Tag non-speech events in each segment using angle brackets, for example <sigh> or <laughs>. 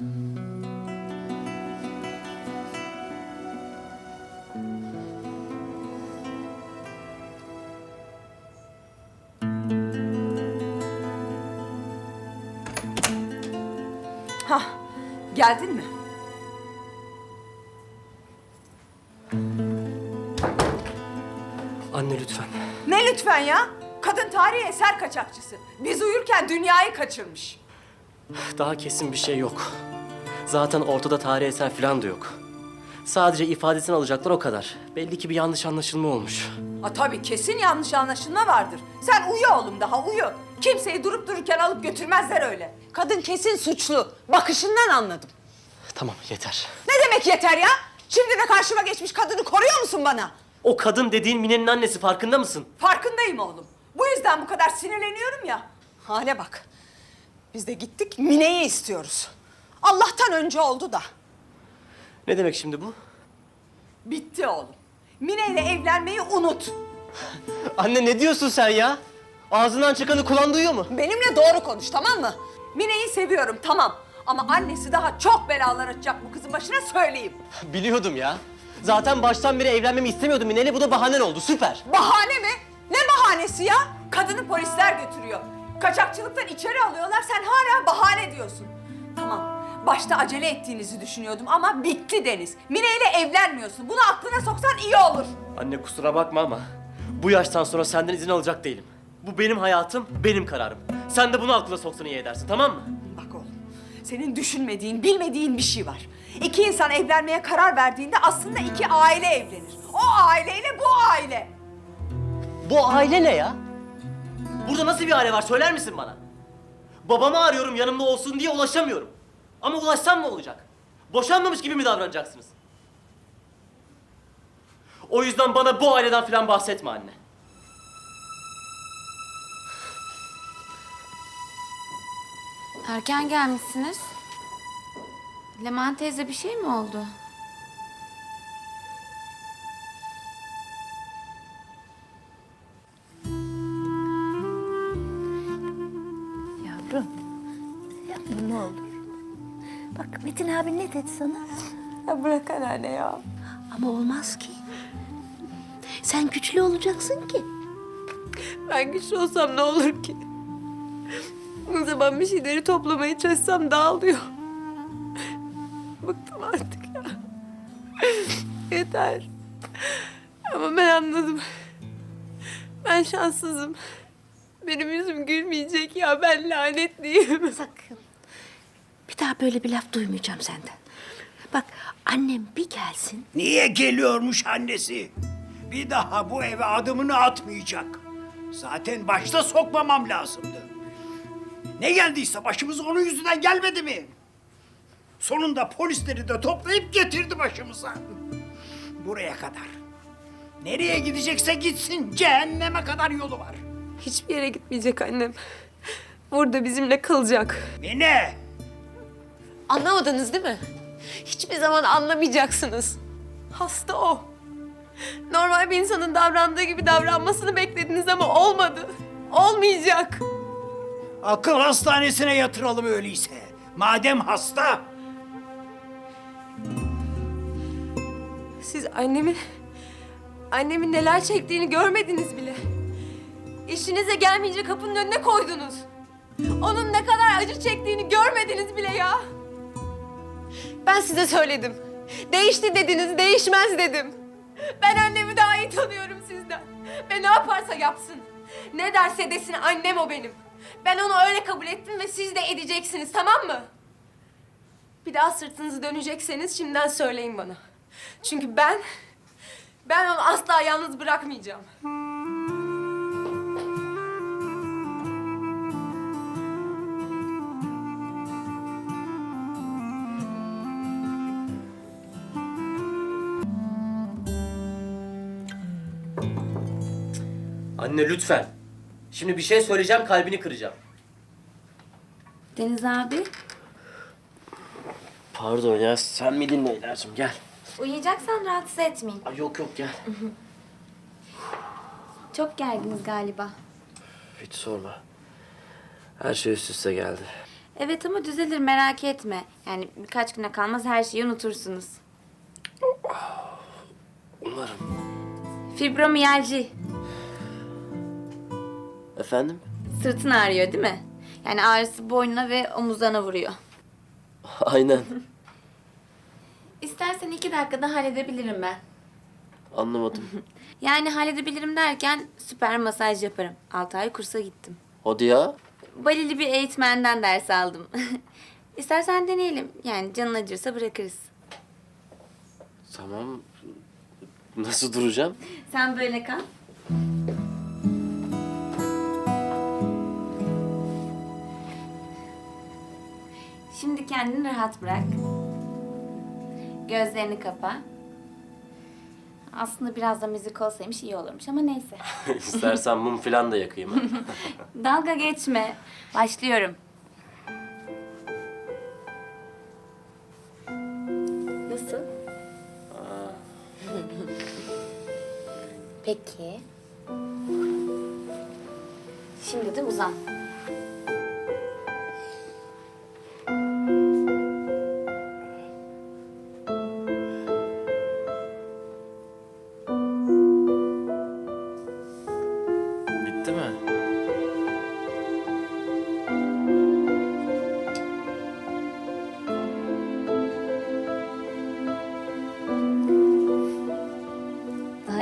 Hah, geldin mi? Anne lütfen. Ne lütfen ya? Kadın tarihi eser kaçakçısı. Biz uyurken dünyayı kaçırmış. Daha kesin bir şey yok. Zaten ortada tarih eser falan da yok. Sadece ifadesini alacaklar o kadar. Belli ki bir yanlış anlaşılma olmuş. Ha tabii kesin yanlış anlaşılma vardır. Sen uyu oğlum daha uyu. Kimseyi durup dururken alıp götürmezler öyle. Kadın kesin suçlu. Bakışından anladım. Tamam yeter. Ne demek yeter ya? Şimdi de karşıma geçmiş kadını koruyor musun bana? O kadın dediğin Mine'nin annesi farkında mısın? Farkındayım oğlum. Bu yüzden bu kadar sinirleniyorum ya. Hale bak. Biz de gittik Mine'yi istiyoruz. Allah'tan önce oldu da. Ne demek şimdi bu? Bitti oğlum. Mine ile evlenmeyi unut. Anne ne diyorsun sen ya? Ağzından çıkanı kulağın duyuyor mu? Benimle doğru konuş tamam mı? Mine'yi seviyorum tamam. Ama annesi daha çok belalar açacak bu kızın başına söyleyeyim. Biliyordum ya. Zaten baştan beri evlenmemi istemiyordum Mine'yle. Bu da bahanen oldu. Süper. Bahane mi? Ne bahanesi ya? Kadını polisler götürüyor. Kaçakçılıktan içeri alıyorlar sen hala bahane diyorsun. Tamam. Başta acele ettiğinizi düşünüyordum ama bitti Deniz. Mine ile evlenmiyorsun. Bunu aklına soksan iyi olur. Anne kusura bakma ama bu yaştan sonra senden izin alacak değilim. Bu benim hayatım, benim kararım. Sen de bunu aklına soksan iyi edersin tamam mı? Bak oğlum, senin düşünmediğin, bilmediğin bir şey var. İki insan evlenmeye karar verdiğinde aslında iki aile evlenir. O aileyle bu aile. Bu aile ne ya? Burada nasıl bir aile var söyler misin bana? Babamı arıyorum yanımda olsun diye ulaşamıyorum. Ama ulaşsam ne olacak? Boşanmamış gibi mi davranacaksınız? O yüzden bana bu aileden falan bahsetme anne. Erken gelmişsiniz. Leman teyze bir şey mi oldu? Bak Metin abi ne dedi sana? Ya bırak anneanne ya. Ama olmaz ki. Sen güçlü olacaksın ki. Ben güçlü olsam ne olur ki? Ne zaman bir şeyleri toplamaya çalışsam dağılıyor. Bıktım artık ya. Yeter. Ama ben anladım. Ben şanssızım. Benim yüzüm gülmeyecek ya. Ben lanetliyim. Sakın. Daha böyle bir laf duymayacağım senden. Bak annem bir gelsin. Niye geliyormuş annesi? Bir daha bu eve adımını atmayacak. Zaten başta sokmamam lazımdı. Ne geldiyse başımıza onun yüzünden gelmedi mi? Sonunda polisleri de toplayıp getirdi başımıza. Buraya kadar. Nereye gidecekse gitsin. Cehenneme kadar yolu var. Hiçbir yere gitmeyecek annem. Burada bizimle kalacak. Mine! Anlamadınız değil mi? Hiçbir zaman anlamayacaksınız. Hasta o. Normal bir insanın davrandığı gibi davranmasını beklediniz ama olmadı. Olmayacak. Akıl hastanesine yatıralım öyleyse. Madem hasta. Siz annemin... Annemin neler çektiğini görmediniz bile. İşinize gelmeyince kapının önüne koydunuz. Onun ne kadar acı çektiğini görmediniz bile ya. Ben size söyledim. Değişti dediniz, değişmez dedim. Ben annemi daha iyi tanıyorum sizden. Ve ne yaparsa yapsın. Ne derse desin annem o benim. Ben onu öyle kabul ettim ve siz de edeceksiniz tamam mı? Bir daha sırtınızı dönecekseniz şimdiden söyleyin bana. Çünkü ben, ben onu asla yalnız bırakmayacağım. Anne lütfen. Şimdi bir şey söyleyeceğim kalbini kıracağım. Deniz abi, Pardon ya sen miydin Leyla'cığım gel. uyuyacaksan rahatsız etmeyin. Ay, yok yok gel. Çok gerginiz galiba. Hiç sorma. Her şey üst üste geldi. Evet ama düzelir merak etme. Yani birkaç güne kalmaz her şeyi unutursunuz. Umarım. Fibromiyalji. Efendim? Sırtın ağrıyor değil mi? Yani ağrısı boynuna ve omuzlarına vuruyor. <laughs> Aynen. İstersen iki dakikada halledebilirim ben. Anlamadım. <laughs> Yani halledebilirim derken süper masaj yaparım. 6 ay kursa gittim. Hadi ya. Balili bir eğitmenden ders aldım. <laughs> İstersen deneyelim. Yani canın acırsa bırakırız. Tamam. Nasıl duracağım? Sen böyle kal. Şimdi kendini rahat bırak. Gözlerini kapa. Aslında biraz da müzik olsaymış iyi olurmuş ama neyse. <laughs> İstersen mum falan da yakayım. ha. <laughs> Dalga geçme. Başlıyorum. Nasıl? Peki. Şimdi de uzan.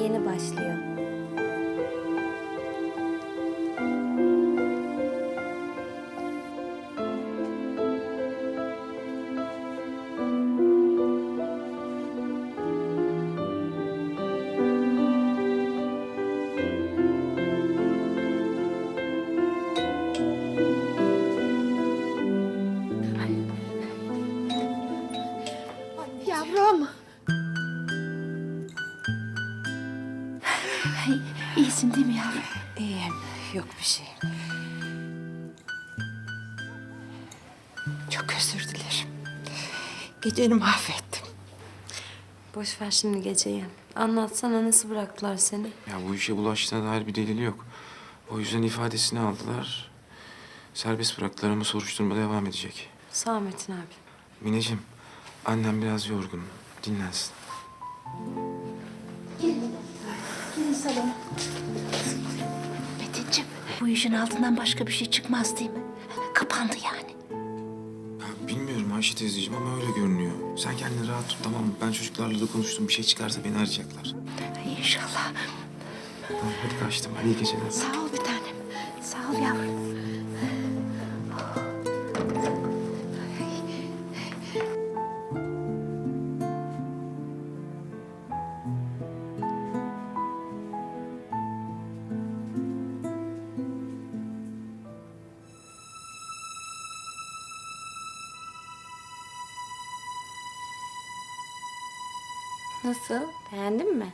Yeni başlıyor. Bir şey. Çok özür dilerim. Geceni mahvettim. Boş ver şimdi geceyi. Anlatsana nasıl bıraktılar seni? Ya bu işe bulaştığına dair bir delili yok. O yüzden ifadesini aldılar. Serbest bıraktılar ama soruşturma devam edecek. Sağ ol Metin abi. Mineciğim, annem biraz yorgun. Dinlensin. Gelin salona. Bu işin altından başka bir şey çıkmaz değil mi? Kapandı yani. Ya bilmiyorum Ayşe teyzeciğim ama öyle görünüyor. Sen kendini rahat tut tamam mı? Ben çocuklarla da konuştum. Bir şey çıkarsa beni arayacaklar. İnşallah. Tamam hadi kaçtım. Hadi iyi geceler. Sağ ol bir tanem. Sağ ol yavrum. Nasıl? Beğendin mi?